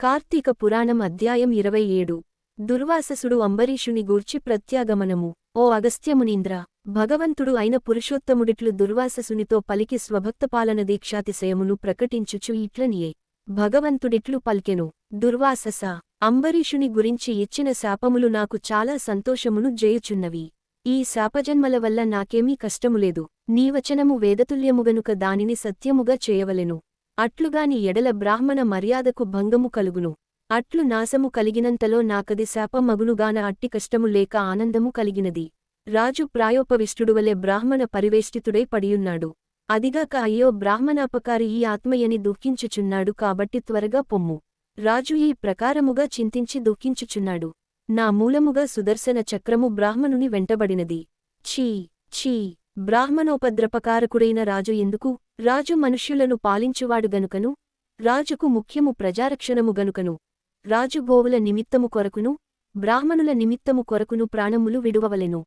కార్తీక పురాణం అధ్యాయం ఇరవై ఏడు. దుర్వాససుడు అంబరీషుని గూర్చి ప్రత్యాగమనము. ఓ అగస్త్యమునీంద్ర భగవంతుడు అయిన పురుషోత్తముడిట్లు దుర్వాససునితో పలికి స్వభక్తపాలన దీక్షాతిశయమును ప్రకటించుచు ఇట్లనియే. భగవంతుడిట్లు పల్కెను. దుర్వాసస అంబరీషుని గురించి ఇచ్చిన శాపములు నాకు చాలా సంతోషమును జేయుచున్నవి. ఈ శాపజన్మల వల్ల నాకేమీ కష్టములేదు. నీవచనము వేదతుల్యముగనుక దానిని సత్యముగా చేయవలెను. అట్లుగాని ఎడల బ్రాహ్మణ మర్యాదకు భంగము కలుగును. అట్లు నాశము కలిగినంతలో నాకది శాపమగునుగాన అట్టి కష్టము లేక ఆనందము కలిగినది. రాజు ప్రాయోపవిష్టుడువలె బ్రాహ్మణ పరివేష్టితుడై పడియున్నాడు. అదిగాక అయ్యో బ్రాహ్మణాపకారి ఈ ఆత్మయని దుఃఖించుచున్నాడు కాబట్టి త్వరగా పొమ్ము. రాజు ఈ ప్రకారముగా చింతించి దుఃఖించుచున్నాడు. నా మూలముగా సుదర్శన చక్రము బ్రాహ్మణుని వెంటబడినది. ఛీ ఛీ. బ్రాహ్మణోపద్రపకారకుడైన రాజు ఎందుకు? రాజు మనుష్యులను పాలించువాడు గనుకను రాజుకు ముఖ్యము ప్రజారక్షణము గనుకను రాజు గోవుల నిమిత్తము కొరకును బ్రాహ్మణుల నిమిత్తము కొరకును ప్రాణములు విడువవలెను.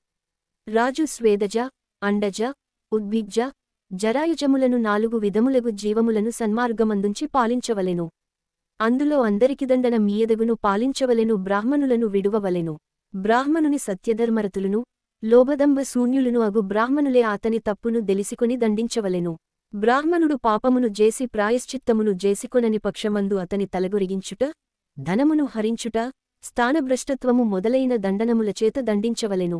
రాజు స్వేదజ అండజ ఉద్భిజ్జ జరాయుజములను నాలుగు విధములగు జీవములను సన్మార్గమందుంచి పాలించవలెను. అందులో అందరికిదండన మీయదగును పాలించవలెను బ్రాహ్మణులను విడువవలెను. బ్రాహ్మణుని సత్యధర్మరతులును లోభదంబ శూన్యులను అగు బ్రాహ్మణులే అతని తప్పును దెలిసికొని దండించవలెను. బ్రాహ్మణుడు పాపమును జేసి ప్రాయశ్చిత్తమును జేసికొనని పక్షమందు అతని తలగొరిగించుట ధనమును హరించుట స్థానభ్రష్టత్వము మొదలైన దండనములచేత దండించవలెను.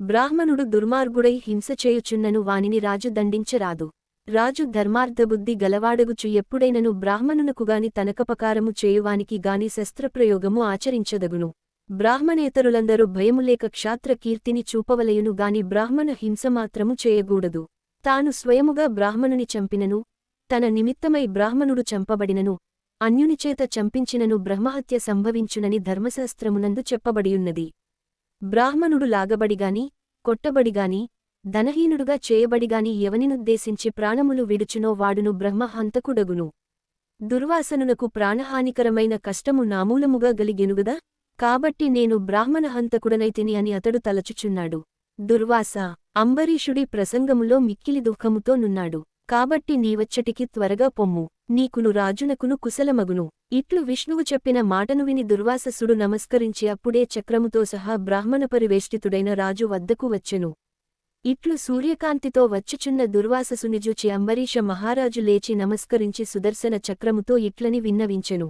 బ్రాహ్మణుడు దుర్మార్గుడై హింస చేయుచున్నను వానిని రాజు దండించరాదు. రాజు ధర్మార్థబుద్ధి గలవాడగుచు ఎప్పుడైనను బ్రాహ్మణునకుగాని తనకపకారము చేయువానికి గాని శస్త్రప్రయోగము ఆచరించదగును. బ్రాహ్మణేతరులందరూ భయములేక క్షాత్ర కీర్తిని చూపవలయును గాని బ్రాహ్మణ హింసమాత్రము చేయగూడదు. తాను స్వయముగా బ్రాహ్మణుని చంపినను తన నిమిత్తమై బ్రాహ్మణుడు చంపబడినను అన్యునిచేత చంపించినను బ్రహ్మహత్య సంభవించునని ధర్మశాస్త్రమునందు చెప్పబడియున్నది. బ్రాహ్మణుడు లాగబడిగాని కొట్టబడిగాని ధనహీనుడుగా చేయబడిగాని ఎవనినుద్దేశించి ప్రాణములు విడుచునో వాడును బ్రహ్మహంతకుడగును. దుర్వాసనునకు ప్రాణహానికరమైన కష్టము నామూలముగా గలిగెనుగదా? కాబట్టి నేను బ్రాహ్మణ హంతకుడనైతిని అని అతడు తలచుచున్నాడు. దుర్వాస అంబరీషుడి ప్రసంగములో మిక్కిలి దుఃఖముతో నున్నాడు. కాబట్టి నీవచ్చటికి త్వరగా పొమ్ము. నీకును రాజునకును కుశలమగును. ఇట్లు విష్ణువు చెప్పిన మాటను విని దుర్వాససుడు నమస్కరించి అప్పుడే చక్రముతో సహా బ్రాహ్మణ పరివేష్టితుడైన రాజు వద్దకు వచ్చెను. ఇట్లు సూర్యకాంతితో వచ్చుచున్న దుర్వాససుని జూచి అంబరీష మహారాజు లేచి నమస్కరించి సుదర్శన చక్రముతో ఇట్లని విన్నవించెను.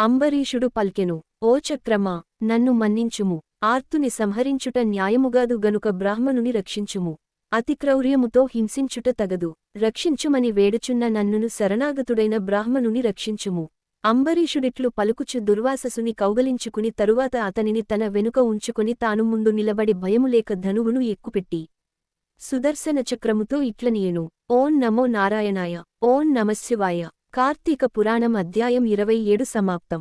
అంబరీషుడు పల్కెను ఓ చక్రమా నన్ను మన్నించుము. ఆర్తుని సంహరించుట న్యాయముగాదు గనుక బ్రాహ్మణుని రక్షించుము. అతిక్రౌర్యముతో హింసించుట తగదు. రక్షించుమని వేడుచున్న నన్నును శరణాగతుడైన బ్రాహ్మణుని రక్షించుము. అంబరీషుడిట్లు పలుకుచు దుర్వాససుని కౌగలించుకుని తరువాత అతనిని తన వెనుక ఉంచుకుని తాను ముందు నిలబడి భయములేక ధనువును ఎక్కుపెట్టి సుదర్శన చక్రముతో ఇట్లనియను. ఓం నమో నారాయణాయ. ఓం నమశివాయ. కార్తీక పురాణం అధ్యాయం ఇరవై ఏడు సమాప్తం